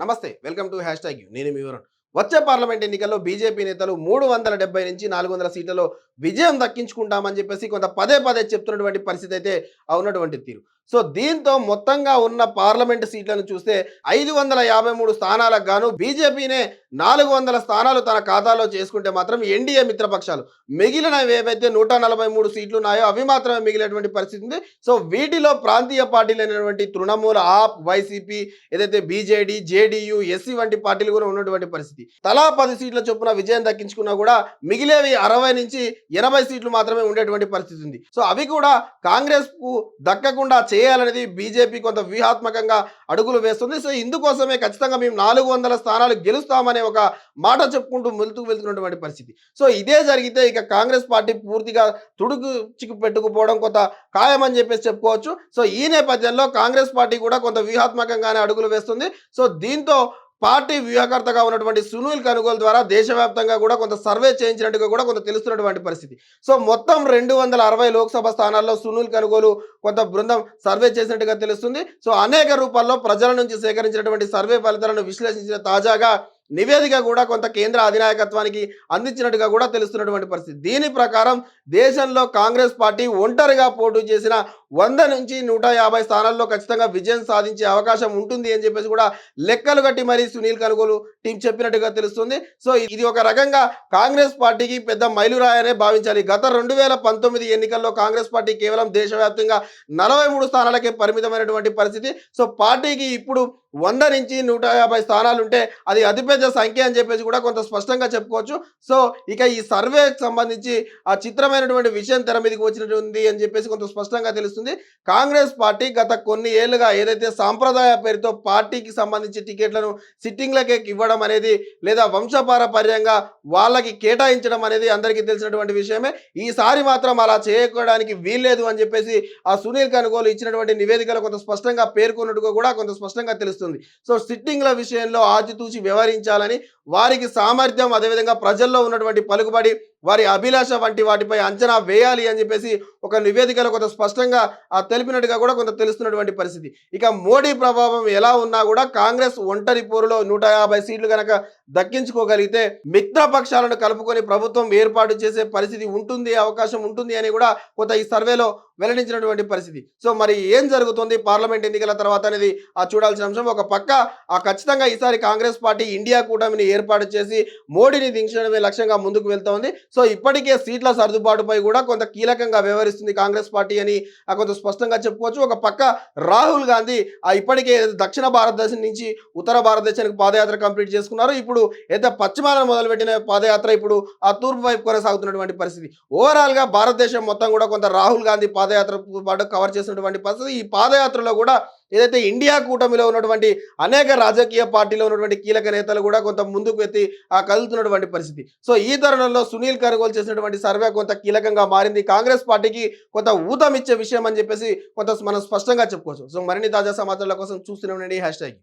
నమస్తే welcome to hash tag నేను మీ వివరణ వచ్చే పార్లమెంట్ ఎన్నికల్లో బీజేపీ నేతలు మూడు వందల డెబ్బై నుంచి నాలుగు వందల సీట్లలో విజయం దక్కించుకుంటామని చెప్పేసి కొంత పదే పదే చెప్తున్నటువంటి పరిస్థితి అయితే ఉన్నటువంటి తీరు. సో దీంతో మొత్తంగా ఉన్న పార్లమెంట్ సీట్లను చూస్తే ఐదు వందల యాభై మూడు స్థానాలకు గాను బీజేపీనే నాలుగు వందల స్థానాలు తన ఖాతాలో చేసుకుంటే మాత్రం ఎన్డీఏ మిత్రపక్షాలు. మిగిలినవి ఏవైతే నూట నలభై మూడు సీట్లు ఉన్నాయో అవి మాత్రమే మిగిలినటువంటి పరిస్థితి ఉంది. సో వీటిలో ప్రాంతీయ పార్టీలు అయినటువంటి తృణమూల ఆప్ వైసీపీ ఏదైతే బీజేడీ జేడీయూ ఎస్సీ వంటి పార్టీలు కూడా ఉన్నటువంటి పరిస్థితి. తలా పది సీట్ల చొప్పున విజయం దక్కించుకున్నా కూడా మిగిలేవి అరవై నుంచి ఎనభై సీట్లు మాత్రమే ఉండేటువంటి పరిస్థితి ఉంది. సో అవి కూడా కాంగ్రెస్కు దక్కకుండా చేయాలనేది బీజేపీ కొంత వ్యూహాత్మకంగా అడుగులు వేస్తుంది. సో ఇందుకోసమే ఖచ్చితంగా మేము నాలుగు వందల స్థానాలు గెలుస్తామనే ఒక మాట చెప్పుకుంటూ వెళ్తూ వెళ్తున్నటువంటి పరిస్థితి. సో ఇదే జరిగితే ఇక కాంగ్రెస్ పార్టీ పూర్తిగా తుడుకు చిక్కు పెట్టుకుపోవడం కొంత ఖాయమని చెప్పేసి చెప్పుకోవచ్చు. సో ఈ నేపథ్యంలో కాంగ్రెస్ పార్టీ కూడా కొంత వ్యూహాత్మకంగానే అడుగులు వేస్తుంది. సో దీంతో పార్టీ వ్యూహకర్తగా ఉన్నటువంటి సునీల్ కనుగోలు ద్వారా దేశవ్యాప్తంగా కూడా కొంత సర్వే చేయించినట్టుగా కూడా కొంత తెలుస్తున్నటువంటి పరిస్థితి. సో మొత్తం రెండు వందల అరవై లోక్సభ స్థానాల్లో సునీల్ కనుగోలు కొంత బృందం సర్వే చేసినట్టుగా తెలుస్తుంది. సో అనేక రూపాల్లో ప్రజల నుంచి సేకరించినటువంటి సర్వే ఫలితాలను విశ్లేషించిన తాజాగా నివేదిక కూడా కొంత కేంద్ర అధినాయకత్వానికి అందించినట్టుగా కూడా తెలుస్తున్నటువంటి పరిస్థితి. దీని ప్రకారం దేశంలో కాంగ్రెస్ పార్టీ ఒంటరిగా పోటీ చేసిన వంద నుంచి నూట యాభై స్థానాల్లో ఖచ్చితంగా విజయం సాధించే అవకాశం ఉంటుంది అని చెప్పేసి కూడా లెక్కలు కట్టి మరి సునీల్ కనుగోలు టీం చెప్పినట్టుగా తెలుస్తుంది. సో ఇది ఒక రకంగా కాంగ్రెస్ పార్టీకి పెద్ద మైలురాయనే భావించాలి. గత రెండు వేల పంతొమ్మిది ఎన్నికల్లో కాంగ్రెస్ పార్టీ కేవలం దేశవ్యాప్తంగా నలభై మూడు స్థానాలకే పరిమితమైనటువంటి పరిస్థితి. సో పార్టీకి ఇప్పుడు వంద నుంచి నూట యాభై స్థానాలు ఉంటే అది అతిపెద్ద సంఖ్య అని చెప్పేసి కూడా కొంత స్పష్టంగా చెప్పుకోవచ్చు. సో ఇక ఈ సర్వేకి సంబంధించి ఆ చిత్రమైనటువంటి విషయం తెర మీదకి వచ్చినటువంటి అని చెప్పేసి కొంత స్పష్టంగా తెలుస్తుంది. కాంగ్రెస్ పార్టీ గత కొన్ని ఏళ్ళుగా ఏదైతే సాంప్రదాయ పేరుతో పార్టీకి సంబంధించి టికెట్లను సిట్టింగ్లకే ఇవ్వడం అనేది లేదా వంశపారపర్యంగా వాళ్ళకి కేటాయించడం అనేది అందరికీ తెలిసినటువంటి విషయమే. ఈసారి మాత్రం అలా చేయడానికి వీల్లేదు అని చెప్పేసి ఆ సునీల్ కనుగోలు ఇచ్చినటువంటి నివేదికలో కొంత స్పష్టంగా పేర్కొన్నట్టుగా కూడా కొంత స్పష్టంగా తెలుస్తుంది. సో సిట్టింగ్ల విషయంలో ఆచితూచి వ్యవహరించాలని వారికి సామర్థ్యం అదేవిధంగా ప్రజల్లో ఉన్నటువంటి పలుకుబడి వారి అభిలాష వంటి వాటిపై అంచనా వేయాలి అని చెప్పేసి ఒక నివేదికలో కొంత స్పష్టంగా ఆ తెలిపినట్టుగా కూడా కొంత తెలుస్తున్నటువంటి పరిస్థితి. ఇక మోడీ ప్రభావం ఎలా ఉన్నా కూడా కాంగ్రెస్ ఒంటరి పోరులో నూట యాభై సీట్లు కనుక దక్కించుకోగలిగితే మిత్ర పక్షాలను కలుపుకొని ప్రభుత్వం ఏర్పాటు చేసే పరిస్థితి ఉంటుంది అవకాశం ఉంటుంది అని కూడా కొంత ఈ సర్వేలో వెల్లడించినటువంటి పరిస్థితి. సో మరి ఏం జరుగుతుంది? పార్లమెంట్ ఎన్నికల తర్వాత అనేది ఆ చూడాల్సిన అంశం. ఒక పక్క ఆ ఖచ్చితంగా ఈసారి కాంగ్రెస్ పార్టీ ఇండియా కూటమిని ఏర్పాటు చేసి మోడీని దించడమే లక్ష్యంగా ముందుకు వెళ్తోంది. సో ఇప్పటికే సీట్ల సర్దుబాటుపై కూడా కొంత కీలకంగా వ్యవహరిస్తుంది కాంగ్రెస్ పార్టీ అని కొంత స్పష్టంగా చెప్పుకోవచ్చు. ఒక పక్క రాహుల్ గాంధీ ఆ ఇప్పటికే దక్షిణ భారతదేశం నుంచి ఉత్తర భారతదేశానికి పాదయాత్ర కంప్లీట్ చేసుకున్నారు. ఇప్పుడు ఎంత పశ్చిమాన మొదలుపెట్టిన పాదయాత్ర ఇప్పుడు ఆ తూర్పు వైపు కొనసాగుతున్నటువంటి పరిస్థితి. ఓవరాల్గా భారతదేశం మొత్తం కూడా కొంత రాహుల్ గాంధీ పాదయాత్ర పాటు కవర్ చేసినటువంటి పరిస్థితి. ఈ పాదయాత్రలో కూడా ఏదైతే ఇండియా కూటమిలో ఉన్నటువంటి అనేక రాజకీయ పార్టీలో ఉన్నటువంటి కీలక నేతలు కూడా కొంత ముందుకు ఎత్తి ఆ కదులుతున్నటువంటి పరిస్థితి. సో ఈ తరుణంలో సునీల్ కనుగోలు చేసినటువంటి సర్వే కొంత కీలకంగా మారింది. కాంగ్రెస్ పార్టీకి కొంత ఊతం ఇచ్చే విషయం అని చెప్పేసి కొంత మనం స్పష్టంగా చెప్పుకోవచ్చు. సో మరిన్ని తాజా సమాచారాల కోసం చూస్తూనే ఉండండి. Hash tag